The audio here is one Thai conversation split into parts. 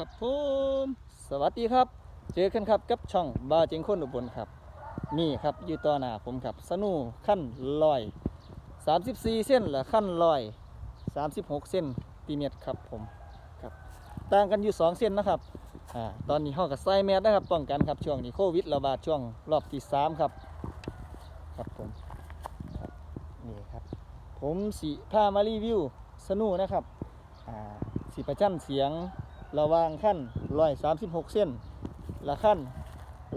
ครับผมสวัสดีครับ เจอกันครับกับช่องบาเจงคนอุบลครับ นี่ครับอยู่ต่อหน้าผมครับสนูขั้นลอย 34 เส้นและขั้นลอย 36 เส้นตีเมตรครับผมครับต่างกันอยู่ 2 เส้นนะครับอ่าตอนนี้ห้องกับไซแมสนะครับป้องกันครับช่วงนี้โควิดระบาดช่วงรอบที่ 3 ครับครับผมบนี่ครับ ผมสีพามารีวิวสนูนะครับอ่าสีประจันเสียง ระหวางขั้นร้อยสามสิบหกเส้นและขั้น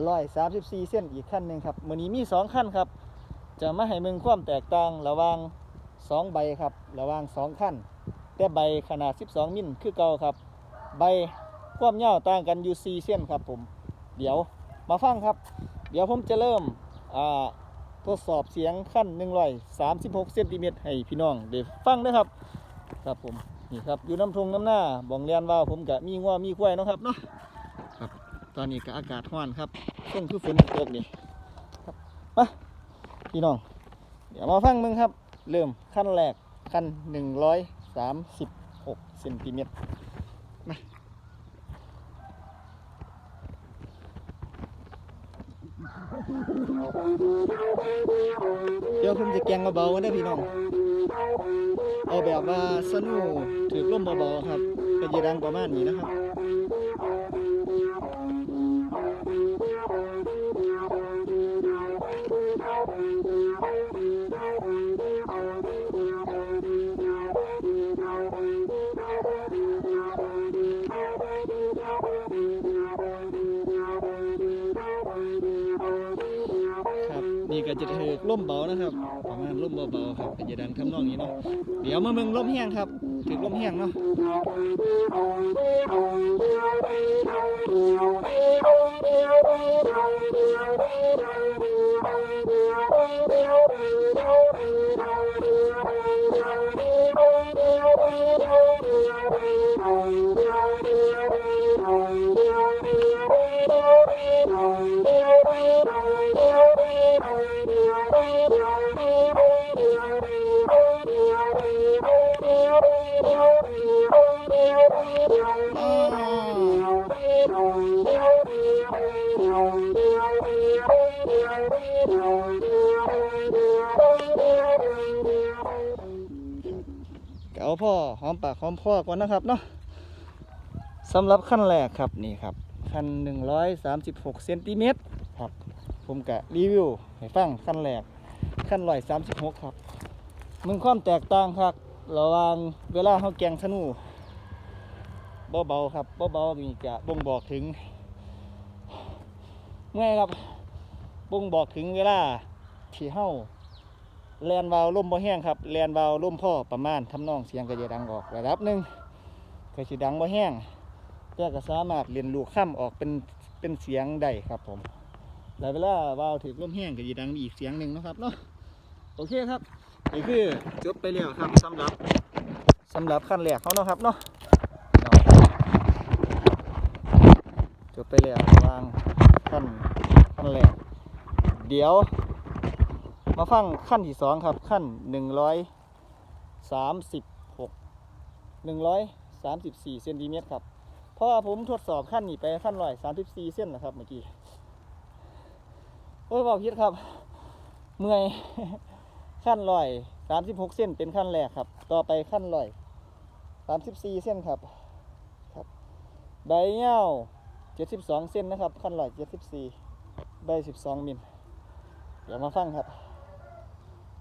ร้อยสามสิบสี่เส้นอีกขั้นหนึ่งครับมือนี้มีสองขั้นครับ จะมาให้มึงความแตกต่างระหว่างสองใบครับระหว่างสองขั้น แต่ใบขนาด12มิลคือเก่าครับ ใบความยาวต่างกันอยู่4เส้นครับผม เดี๋ยวมาฟังครับ เดี๋ยวผมจะเริ่มทดสอบเสียงขั้น136เซนติเมตรให้พี่น้องได้ฟังนะครับครับผม นี่ครับอยู่น้ำทงน้ำหน้าบ่องเรียนว่าผมกะมีงัวมีควายเนาะครับเนาะครับ ตอนนี้ก็อากาศร้อนครับช่วงคือฝนตกนี่ครับมาพี่น้อง เดี๋ยวมาฟังมึงครับ เริ่มขั้นแรกขั้น136เซนติเมตรมาเดี๋ยวผมจะแกงเบาๆนะพี่น้อง เอาแบบว่าสนุก ถือร่มเบาๆครับก็จะดังประมาณนี้นะครับครับ นี่ก็จะถือร่มเบานะครับประมาณร่มเบาๆครับก็จะดังทำนองนี้เนาะเดี๋ยวมาเมืองร่มแห้งครับถือร่มแห้งเนาะก็ เอาพ่อหอมปากหอมพ่อก่อนนะครับเนาะสำหรับขั้นแรกครับนี่ครับ ขั้น136เซนติเมตร ผมกะรีวิวให้ฟังขั้นแรกขั้น136ครับมึงความแตกต่างครับระหว่างเวลาเขาแกงธนูเบาๆครับเบาๆนี่จะบ่งบอกถึงเมื่อครับบ่งบอกถึงเวลาที่เฮาแลนวาวล่มบ่แห้งครับแลนวาวล่มพ่อประมาณทำนองเสียงก็จะดังออกระดับหนึ่งก็สิดังบ่แห้งแต่ก็สามารถเรียนลูกข้ามออกเป็นเป็นเสียงได้ครับผม แล้วเวลาวาวถึงล่มแห้งก็จะดังอีกเสียงหนึ่งนะครับเนาะโอเคครับนี่คือจบไปแล้วครับสำหรับสำหรับขั้นแรกเขาเนาะครับเนาะจบไปแล้ววางขั้นขั้นแรกเดี๋ยว มาฟังขั้นที่สองครับขั้นหนึ่งร้อยสามสิบหกหนึ่งร้อยสามสิบสี่เซนติเมตรครับเพราะว่าผมทดสอบขั้นนี้ไปขั้นร้อยสามสิบสี่เส้นนะครับเมื่อกี้ อ้ยบอกพิดครับ เมื่อยขั้นร้อยสามสิบหกเส้นเป็นขั้นแรกครับ ต่อไปขั้นร้อยสามสิบสี่เส้นครับครับ ใบเงาเจ็ดสิบสองเส้นนะครับ ขั้นร้อยเจ็ดสิบสี่ใบสิบสองมิลเดี๋ยวมาฟังครับ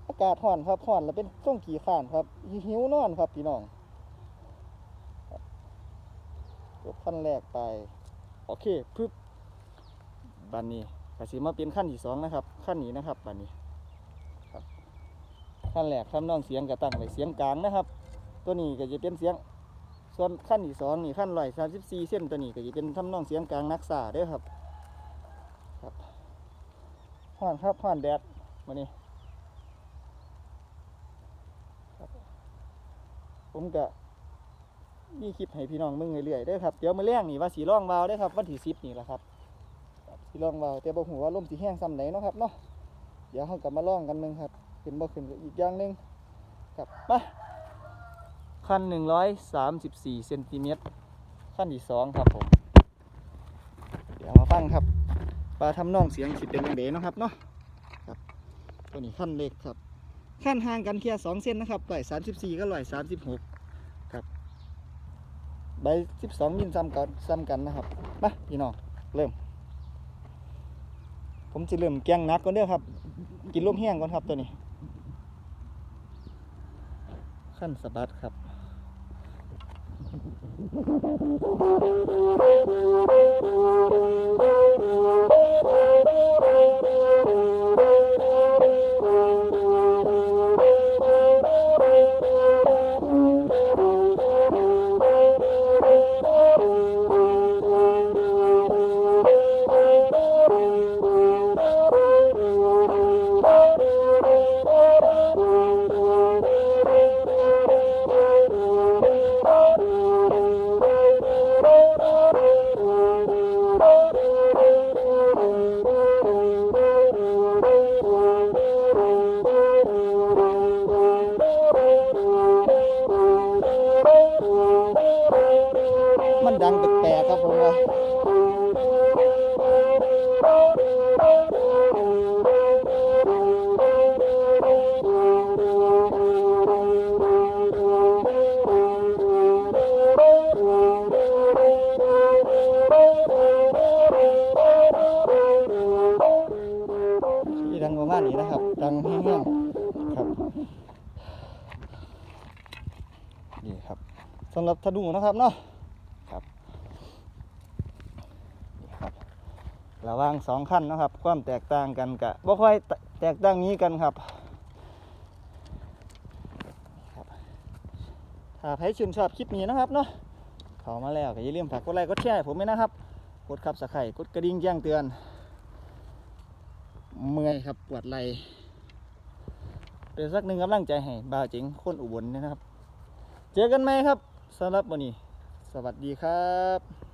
อากาศร้อนครับร้อนแล้วเป็นช่วงขี่ข้านครับ หิวนอนครับพี่น้องจบขั้นแรกไป โอเคปึ๊บบันนี้ ก็สิมาเป็นขั้นที่สองนะครับขั้นนี้นะครับบันนี้ครับขั้นแรกทำนองเสียงกระตั้งไว้เสียงกลางนะครับ ตัวนี้ก็จะเป็นเสียง ส่วนขั้นที่สองนี่ขั้นร้อยสามสิบสี่เส้นตัวนี้ก็จะเป็นทำนองเสียงกลางนักษาเด้อครับครับร้อนครับร้อนแดดมานี่ผมก็มีคลิปให้พี่น้องมึงเรื่อยๆด้ครับ เดี๋ยวมาเลี้ยงนี่ว่าสีร่องวาวได้ครับวันที่สิบนี่แหละครับ ครับสีร่องวาแต่บอกหัว่าลมสีแห้งซ้ำไหนเนาะครับเนาะเดี๋ยวเขากลับมาล่องกันมึงครับขึ้นบ่ขึ้นอีกอย่างหนึ่งครับมาขั้นหนึ่งร้อยสามสิบสี่เซนติเมตรขั้นที่สองครับผม เดี๋ยวมาฟังครับปลาทำน่องเสียงสิเป็นยังไงเนาะครับเนาะครับตัวนี้ขั้นเล็กครับขั้นห่างกันแค่สองเส้นนะครับรอยสามสิบสี่ก็รอยสามสิบหกครับใบสิบสองมิลซ้ำกันซ้ำกันนะครับมาพี่น้องเริ่ม ผมจะเริ่มแกงนักก่อนเด้อครับ กินลมแห้งก่อนครับตัวนี้ ขั้นสะบัดครับ ดังแปลกๆครับผมว่าที่ดังประมาณนี้นะครับ ดังแห้งๆครับนี่ครับสำหรับทะดุนะครับเนาะครับนี่ครับ ระว่างสองขั้นนะครับ ความแตกต่างกันกะบ่ค่อยแตกต่างนี้กันครับถ้าใครชื่นชอบคลิปนี้นะครับเนาะเข้ามาแล้วก็อย่าลืมฝากกดไลค์กดแชร์ผมด้วยนะครับ กดขับสไครต์กดกระดิ่งแจ้งเตือน เมื่อยครับปวดไหล่เป็นสักหนึ่งกำลังใจให้บ่าวเจ๋งคนอุบลนะครับ เจอกันไหมครับสำหรับวันนี้ สวัสดีครับ